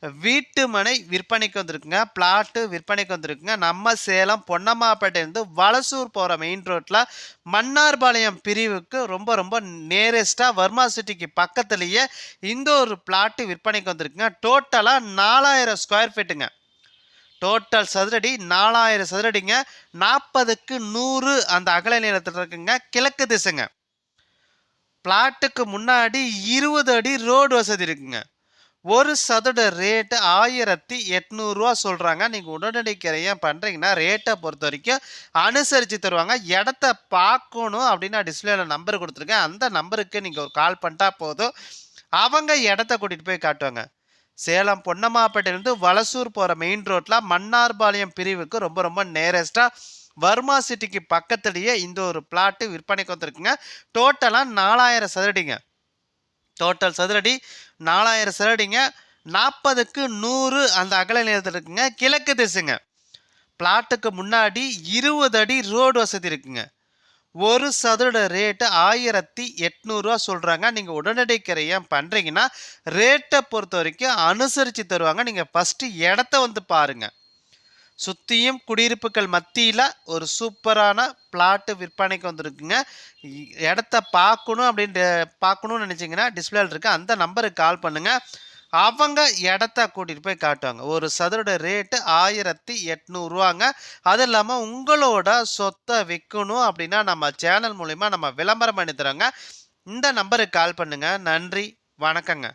வீட்டு மனை விற்பனைக்கு வந்திருக்குங்க பிளாட்டு விற்பனைக்கு வந்திருக்குங்க. நம்ம சேலம் பொன்னம்மாப்பேட்டையிலேருந்து வலசூர் போகிற மெயின் ரோட்டில் மன்னார்பாளையம் பிரிவுக்கு ரொம்ப ரொம்ப நேரஸ்ட்டாக வர்மா சிட்டிக்கு பக்கத்துலேயே இந்த ஒரு பிளாட்டு விற்பனைக்கு வந்திருக்குங்க. டோட்டலாக நாலாயிரம் ஸ்கொயர் ஃபீட்டுங்க டோட்டல் சதுரடி நாலாயிரம் சதுரடிங்க. நாற்பதுக்கு நூறு அந்த அகல நிலத்தில் இருக்குங்க. கிழக்கு திசைங்க. பிளாட்டுக்கு முன்னாடி இருபது அடி ரோடு வசதி இருக்குங்க. ஒரு சதுர ரேட்டு ஆயிரத்தி எட்நூறுரூவா சொல்கிறாங்க நீங்கள் உடனடி கிரையம் பண்ணுறீங்கன்னா ரேட்டை பொறுத்த வரைக்கும் அனுசரித்து தருவாங்க. இடத்த பார்க்கணும் அப்படின்னு நான் டிஸ்பிளேல நம்பர் கொடுத்துருக்கேன். அந்த நம்பருக்கு நீங்கள் ஒரு கால் பண்ணிட்டா போதும். அவங்க இடத்த கூட்டிகிட்டு போய் காட்டுவாங்க. சேலம் பொன்னம்மாப்பேட்டையிலேருந்து வலசூர் போகிற மெயின் ரோட்டில் மன்னார்பாளையம் பிரிவுக்கு ரொம்ப ரொம்ப நேரஸ்ட்டாக வர்மா சிட்டிக்கு பக்கத்துலேயே இந்த ஒரு பிளாட்டு விற்பனைக்கு வந்திருக்குங்க. டோட்டலாக நாலாயிரம் சதுரடிங்க. டோட்டல் சதுரடி நாலாயிரம் சதுரடிங்க. நாற்பதுக்கு நூறு அந்த அகல நிலத்தில் இருக்குங்க. கிழக்கு திசைங்க. பிளாட்டுக்கு முன்னாடி இருபது அடி ரோடு வசதி இருக்குங்க. ஒரு சதுர ரேட்டு ஆயிரத்தி எட்நூறுரூவா சொல்கிறாங்க நீங்கள் உடனடி கிரையம் பண்ணுறீங்கன்னா ரேட்டை பொறுத்த வரைக்கும் அனுசரித்து தருவாங்க. நீங்கள் ஃபஸ்ட்டு இடத்த வந்து பாருங்கள் சுற்றியும் குடியிருப்புகள் மத்தியில் ஒரு சூப்பரான பிளாட்டு விற்பனைக்கு வந்திருக்குங்க. இ- இடத்த பார்க்கணும் அப்படின்ட்டு பார்க்கணும்னு நினச்சிங்கன்னா டிஸ்பிளேல இருக்குது அந்த நம்பருக்கு கால் பண்ணுங்கள் அவங்க இடத்த கூட்டிகிட்டு போய் காட்டுவாங்க. ஒரு சதுரோட ரேட்டு ஆயிரத்தி எட்நூறுவாங்க அது இல்லாமல் உங்களோட சொத்தை விற்கணும் அப்படின்னா நம்ம சேனல் மூலிமா நம்ம விளம்பரம் பண்ணி தரோங்க. இந்த நம்பருக்கு கால் பண்ணுங்கள் நன்றி. வணக்கங்க.